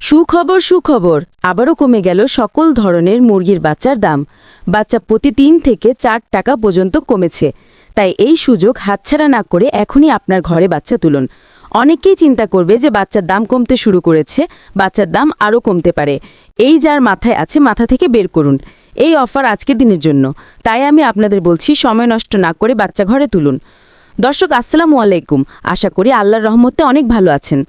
সুখবর সুখবর। আবারও কমে গেল সকল ধরনের মুরগির বাচ্চার দাম। বাচ্চা প্রতি তিন থেকে চার টাকা পর্যন্ত কমেছে। তাই এই সুযোগ হাতছাড়া না করে এখনই আপনার ঘরে বাচ্চা তুলুন। অনেকেই চিন্তা করবে যে বাচ্চার দাম কমতে শুরু করেছে, বাচ্চার দাম আরও কমতে পারে। এই যার মাথায় আছে, মাথা থেকে বের করুন। এই অফার আজকের দিনের জন্য। তাই আমি আপনাদের বলছি, সময় নষ্ট না করে বাচ্চা ঘরে তুলুন। দর্শক, আসসালামু আলাইকুম। আশা করি আল্লাহর রহমতে অনেক ভালো আছেন।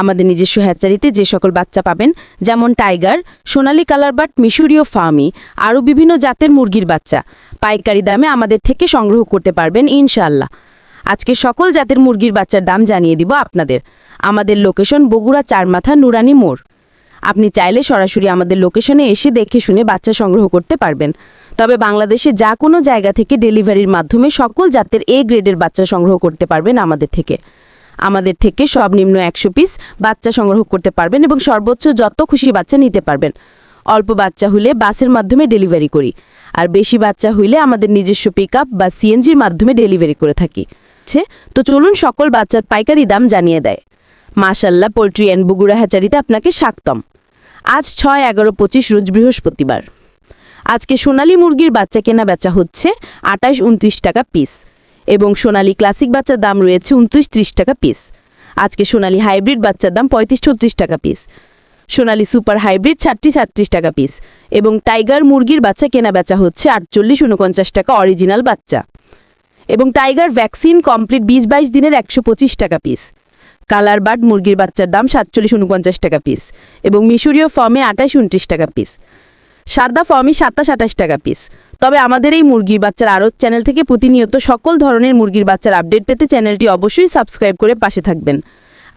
আমাদের নিজস্ব হ্যাচারিতে যে সকল বাচ্চা পাবেন, যেমন টাইগার, সোনালী কালারবাট মিশরীয় ফার্মি আরও বিভিন্ন জাতের মুরগির বাচ্চা। পাইকারি দামে আমাদের থেকে সংগ্রহ করতে পারবেন ইনশাল্লাহ আজকে সকল জাতের মুরগির বাচ্চার দাম জানিয়ে দিব আপনাদের। আমাদের লোকেশন বগুড়া চারমাথা নুরানি মোড়। আপনি চাইলে সরাসরি আমাদের লোকেশনে এসে দেখে শুনে বাচ্চা সংগ্রহ করতে পারবেন। তবে বাংলাদেশে যা কোনো জায়গা থেকে ডেলিভারির মাধ্যমে সকল জাতের এ গ্রেডের বাচ্চা সংগ্রহ করতে পারবেন আমাদের থেকে। আমাদের থেকে সর্বনিম্ন একশো পিস বাচ্চা সংগ্রহ করতে পারবেন এবং সর্বোচ্চ যত খুশি বাচ্চা নিতে পারবেন। অল্প বাচ্চা হলে বাসের মাধ্যমে ডেলিভারি করি। আর বেশি বাচ্চা হইলে আমাদের নিজস্ব পিক বা সিএনজির মাধ্যমে ডেলিভারি করে থাকি। তো চলুন সকল বাচ্চার পাইকারি দাম জানিয়ে দেয়। মাশাল্লাহ, পোলট্রি অ্যান্ড বগুড়া হ্যাচারিতে আপনাকে স্বাগতম। আজ ছয় এগারো পঁচিশ রোজ বৃহস্পতিবার। আজকে সোনালী মুরগির বাচ্চা কেনা বেচা হচ্ছে আটাশ উনত্রিশ টাকা পিস এবং সোনালী ক্লাসিক বাচ্চার দাম রয়েছে উনত্রিশ ত্রিশ টাকা পিস আজকে সোনালী হাইব্রিড বাচ্চার দাম পঁয়ত্রিশ ছত্রিশ টাকা পিস সোনালী সুপার হাইব্রিড ছাত্রিশ সাতত্রিশ টাকা পিস এবং টাইগার মুরগির বাচ্চা কেনা বেচা হচ্ছে আটচল্লিশ উনপঞ্চাশ টাকা অরিজিনাল বাচ্চা। এবং টাইগার ভ্যাকসিন কমপ্লিট বিশ বাইশ দিনের একশো পঁচিশ টাকা পিস কালার বার্ড মুরগির বাচ্চার দাম সাতচল্লিশ উনপঞ্চাশ টাকা পিস এবং মিশরীয় ফর্মে আঠাশ উনত্রিশ টাকা পিস সাদা ফর্মে সাতাশ আঠাশ টাকা পিস তবে আমাদের এই মুরগির বাচ্চার আরও চ্যানেল থেকে প্রতিনিয়ত সকল ধরনের মুরগির বাচ্চার আপডেট পেতে চ্যানেলটি অবশ্যই সাবস্ক্রাইব করে পাশে থাকবেন।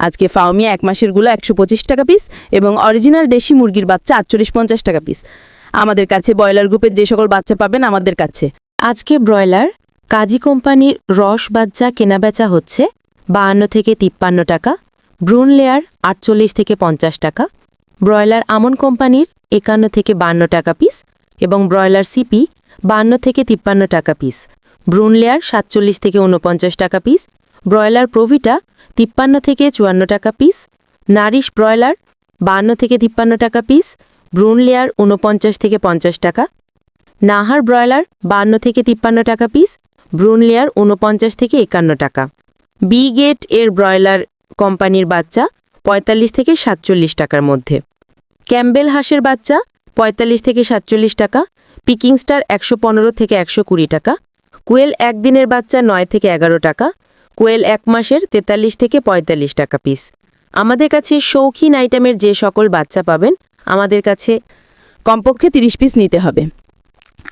আজকে ফাওমিয়া এক মাসেরগুলো একশো পঁচিশ টাকা পিস এবং অরিজিনাল দেশি মুরগির বাচ্চা আটচল্লিশ পঞ্চাশ টাকা পিস আমাদের কাছে ব্রয়লার গ্রুপের যে সকল বাচ্চা পাবেন আমাদের কাছে। আজকে ব্রয়লার কাজী কোম্পানির রস বাচ্চা কেনাবেচা হচ্ছে বাহান্ন থেকে তিপ্পান্ন টাকা, ব্রুন লেয়ার আটচল্লিশ থেকে পঞ্চাশ টাকা ব্রয়লার আমন কোম্পানির একান্ন থেকে বান্ন টাকা পিস এবং ব্রয়লার সিপি বান্ন থেকে তিপ্পান্ন টাকা পিস ব্রুন লেয়ার সাতচল্লিশ থেকে উনপঞ্চাশ টাকা পিস ব্রয়লার প্রভিটা তিপ্পান্ন থেকে চুয়ান্ন টাকা পিস নারিশ ব্রয়লার বান্ন থেকে তিপ্পান্ন টাকা পিস ব্রুন লেয়ার উনপঞ্চাশ থেকে পঞ্চাশ টাকা। নাহার ব্রয়লার বান্ন থেকে তিপ্পান্ন টাকা পিস ব্রুন লেয়ার উনপঞ্চাশ থেকে একান্ন টাকা। বি গেটের ব্রয়লার কোম্পানির বাচ্চা পঁয়তাল্লিশ থেকে সাতচল্লিশ টাকার মধ্যে। ক্যাম্বেল হাঁসের বাচ্চা, পঁয়তাল্লিশ থেকে সাতচল্লিশ টাকা, পিকিং স্টার একশো পনেরো থেকে একশো কুড়ি টাকা, কোয়েল একদিনের বাচ্চা নয় থেকে এগারো টাকা, কোয়েল এক মাসের তেতাল্লিশ থেকে পঁয়তাল্লিশ টাকা পিস। আমাদের কাছে শৌখিন আইটেমের যে সকল বাচ্চা পাবেন, আমাদের কাছে কমপক্ষে তিরিশ পিস নিতে হবে।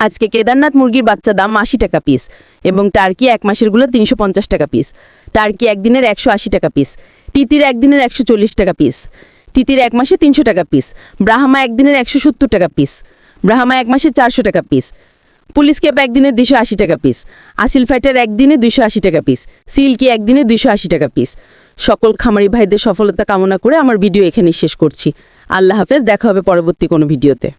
আজকে কেদারনাথ মুরগির বাচ্চা দাম আশি টাকা পিস এবং টার্কি এক মাসেরগুলো তিনশো পঞ্চাশ টাকা পিস। টার্কি একদিনের একশো আশি টাকা পিস। তিতির একদিনের একশো চল্লিশ টাকা পিস। তিতির এক মাসে তিনশো টাকা পিস ব্রাহ্মা একদিনের একশো সত্তর টাকা পিস ব্রাহ্মা এক মাসে চারশো টাকা পিস পুলিশ ক্যাপ একদিনে দুশো আশি টাকা পিস আসিল ফাইটার একদিনে দুশো আশি টাকা পিস সিল্কি একদিনে দুশো আশি টাকা পিস সকল খামারি ভাইদের সফলতা কামনা করে আমার ভিডিও এখানে শেষ করছি। আল্লাহ হাফেজ, দেখা হবে পরবর্তী কোনো ভিডিওতে